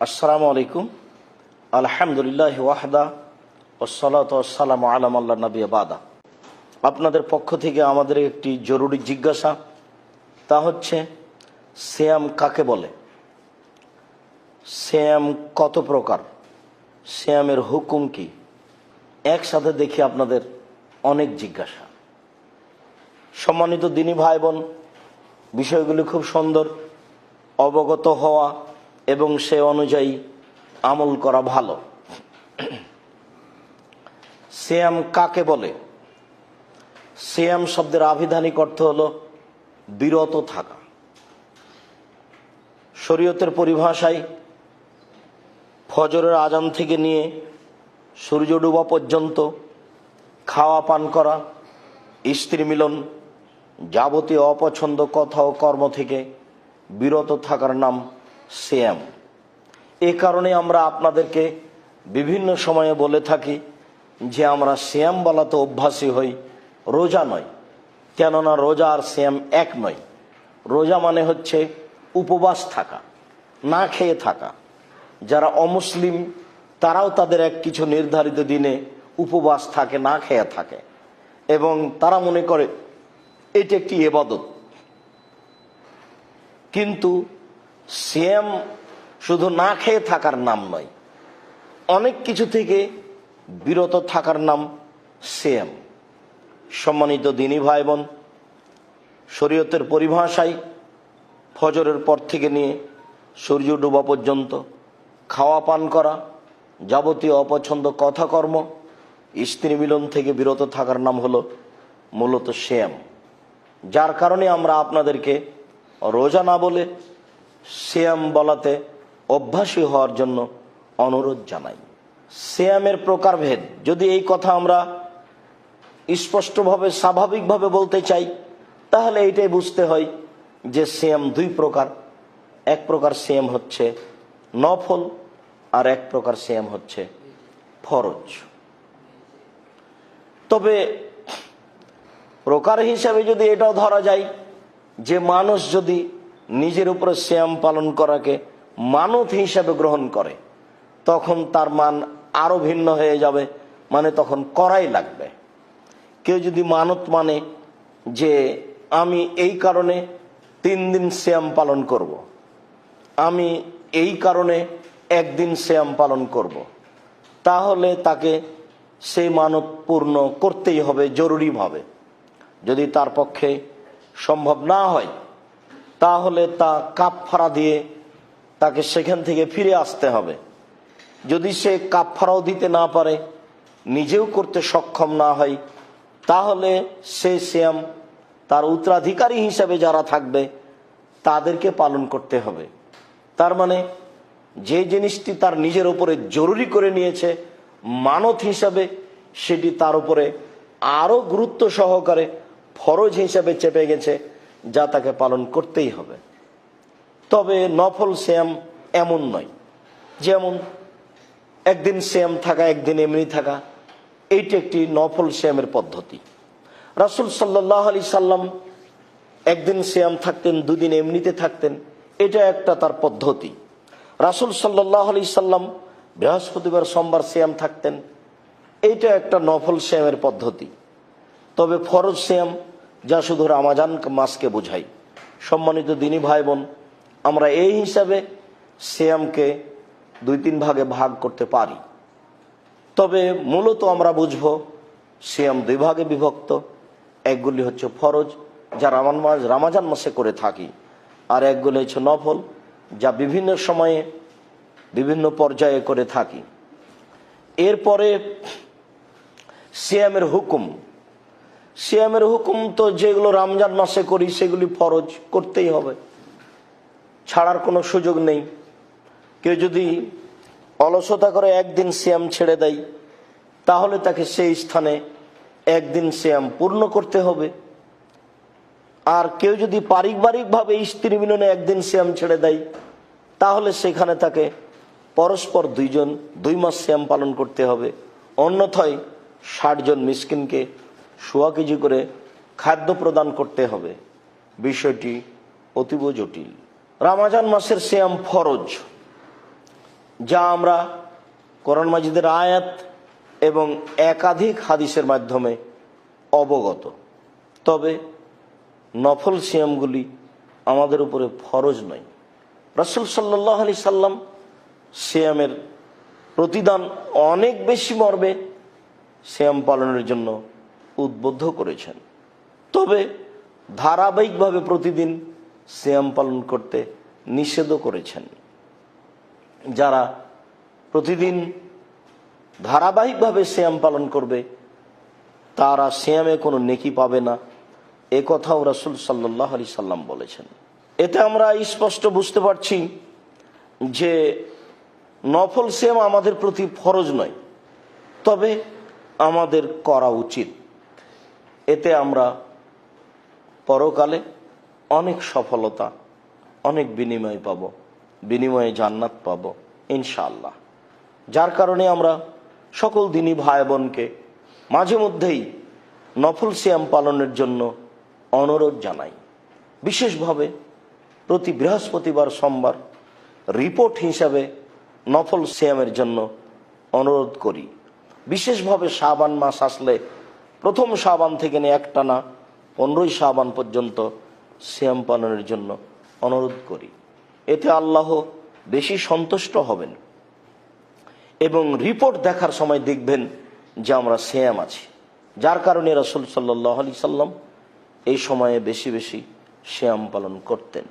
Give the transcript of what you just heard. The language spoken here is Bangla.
আসসালামু আলাইকুম। আলহামদুলিল্লাহ ওয়াহদা ওসলাত সালাম আলাম আল্লাহ নবী বাদা। আপনাদের পক্ষ থেকে আমাদের একটি জরুরি জিজ্ঞাসা, তা হচ্ছে শ্যাম কাকে বলে? শ্যাম কত প্রকার? শ্যামের হুকুম কি? একসাথে দেখি আপনাদের অনেক জিজ্ঞাসা। সম্মানিত দিনী ভাই বোন, বিষয়গুলি খুব সুন্দর, অবগত হওয়া এবং সে অনুযায়ী আমল করা ভালো। শ্যাম কাকে বলে? শ্যাম শব্দের আবিধানিক অর্থ হল বিরত থাকা। শরীয়তের পরিভাষায় ফজরের আজান থেকে নিয়ে সূর্য ডুবা পর্যন্ত খাওয়া পান করা, স্ত্রী মিলন যাবতীয় অপছন্দ কথা ও কর্ম থেকে বিরত থাকার নাম শ্যাম এ কারণে আমরা আপনাদেরকে বিভিন্ন সময়ে বলে থাকি যে আমরা শ্যাম বলাতে অভ্যাসী হই, রোজা নয়। কেননা রোজা আর শ্যাম এক নয়। রোজা মানে হচ্ছে উপবাস থাকা, না খেয়ে থাকা। যারা অমুসলিম, তারাও তাদের এক কিছু নির্ধারিত দিনে উপবাস থাকে, না খেয়ে থাকে। এবং তারা মনে করে, এটি একটি এবাদত। কিন্তু শ্যাম শুধু না খেয়ে থাকার নাম নয়, অনেক কিছু থেকে বিরত থাকার নাম শ্যাম সম্মানিত দিনী ভাই বোন শরীয়তের পরিভাষায় ফজরের পর থেকে নিয়ে সূর্য ডুবা পর্যন্ত, খাওয়া পান করা, যাবতীয় অপছন্দ কথাকর্ম, স্ত্রী মিলন থেকে বিরত থাকার নাম হলো মূলত শ্যাম যার কারণে আমরা আপনাদেরকে রোজা না বলে শ্যাম বলাতে অভ্যাসী হওয়ার জন্য অনুরোধ জানাই। শ্যামের প্রকারভেদ, যদি এই কথা আমরা স্পষ্টভাবে, স্বাভাবিকভাবে বলতে চাই, তাহলে এইটাই বুঝতে হয় যে শ্যাম দুই প্রকার। এক প্রকার শ্যাম হচ্ছে নফল আর এক প্রকার শ্যাম হচ্ছে ফরজ। তবে প্রকার হিসাবে যদি এটাও ধরা যায় যে মানুষ যদি নিজের উপরে শ্যাম পালন করাকে মানত হিসাবে গ্রহণ করে, তখন তার মান আরও ভিন্ন হয়ে যাবে মানে তখন করাই লাগবে কেউ যদি মানত মানে যে আমি এই কারণে তিন দিন শ্যাম পালন করব। আমি এই কারণে একদিন শ্যাম পালন করব। তাহলে তাকে সেই মানত পূর্ণ করতেই হবে জরুরিভাবে যদি তার পক্ষে সম্ভব না হয় তাহলে তা কাপ ফাড়া দিয়ে তাকে সেখান থেকে ফিরে আসতে হবে। যদি সে কাপ ফাড়াও দিতে না পারে, নিজেও করতে সক্ষম না হয়, তাহলে সে শ্যাম তার উত্তরাধিকারী হিসাবে যারা থাকবে, তাদেরকে পালন করতে হবে। তার মানে যে জিনিসটি তার নিজের উপরে জরুরি করে নিয়েছে, মানত হিসাবে সেটি তার উপরে আরও গুরুত্ব সহকারে ফরজ হিসাবে চেপে গেছে যা তাকে পালন করতেই হবে। তবে নফল শ্যাম এমন নয়। যেমন, একদিন শ্যাম থাকা, একদিন এমনি থাকা, এইটি একটি নফল শ্যামের পদ্ধতি। রাসুল সাল্লাহ আলি সাল্লাম একদিন শ্যাম থাকতেন, দুদিন এমনিতে থাকতেন, এটা একটা তার পদ্ধতি। রাসুল সাল্লাহ আলি সাল্লাম বৃহস্পতিবার, সোমবার শ্যাম থাকতেন, এইটা একটা নফল শ্যামের পদ্ধতি। তবে ফরজ শ্যাম যা শুধু রামাজান মাসকে বোঝাই সম্মানিত দিনী ভাই বোন আমরা এই হিসাবে শ্যামকে দুই তিন ভাগে ভাগ করতে পারি। তবে মূলত আমরা বুঝব শ্যাম দুই ভাগে বিভক্ত। একগুলি হচ্ছে ফরজ, যা রামান মাস, রামাজান মাসে করে থাকি। আর একগুলি হচ্ছে নফল, যা বিভিন্ন সময়ে বিভিন্ন পর্যায়ে করে থাকি। এরপরে সিয়ামের হুকুম সিয়ামের হুকুম তো যেগুলো রমজান মাসে করি, সেগুলি ফরজ করতেই হবে। ছাড়ার কোনো সুযোগ নেই। কেউ যদি অলসতা করে একদিন সিয়াম ছেড়ে দেয়, তাহলে তাকে সেই স্থানে একদিন সিয়াম পূর্ণ করতে হবে। আর কেউ যদি পারিবারিকভাবে স্ত্রী মিলনে একদিন সিয়াম ছেড়ে দেয়, তাহলে সেখানে তাকে পরস্পর দুইজন দুই মাস শ্যাম পালন করতে হবে। অন্যথায় ষাট জন মিসকিনকে সোয়া কেজি করে খাদ্য প্রদান করতে হবে। বিষয়টি অতীব জটিল। রামাজান মাসের শ্যাম ফরজ, যা আমরা কোরআন মাজিদের আয়াত এবং একাধিক হাদিসের মাধ্যমে অবগত। তবে নফল সিয়ামগুলি আমাদের উপরে ফরজ নয়। রসুল সাল্লাহ আলি সাল্লাম সিয়ামের প্রতিদান অনেক বেশি মর্মে সিয়াম পালনের জন্য উদ্বুদ্ধ করেছেন। তবে ধারাবাহিকভাবে প্রতিদিন সিয়াম পালন করতে নিষেধও করেছেন। যারা প্রতিদিন ধারাবাহিকভাবে সিয়াম পালন করবে, তারা সিয়ামে কোনো নেকি পাবে না। এ কথাও রাসুল সাল্লাহ আলি সাল্লাম বলেছেন। এতে আমরা স্পষ্ট বুঝতে পারছি যে নফল সিয়াম আমাদের প্রতি ফরজ নয়, তবে আমাদের করা উচিত। এতে আমরা পরকালে অনেক সফলতা, অনেক বিনিময় পাব, বিনিময়ে জান্নাত পাব, ইনশাআল্লাহ। যার কারণে আমরা সকল দিনই ভাই বোনকে মাঝে মধ্যেই নফল সিয়াম পালনের জন্য অনুরোধ জানাই। বিশেষভাবে প্রতি বৃহস্পতিবার সোমবার রিপোর্ট হিসাবে নফল সিয়ামের জন্য অনুরোধ করি। বিশেষভাবে শাবান মাস আসলে প্রথম শাবান থেকে নিয়ে একটানা পনেরোই শাবান পর্যন্ত শ্যাম পালনের জন্য অনুরোধ করি। এতে আল্লাহ বেশি সন্তুষ্ট হবেন এবং রিপোর্ট দেখার সময় দেখবেন যে আমরা শ্যাম আছি। যার কারণে রসুল সাল্লাহ আলি সাল্লাম এই সময়ে বেশি বেশি শ্যাম পালন করতেন।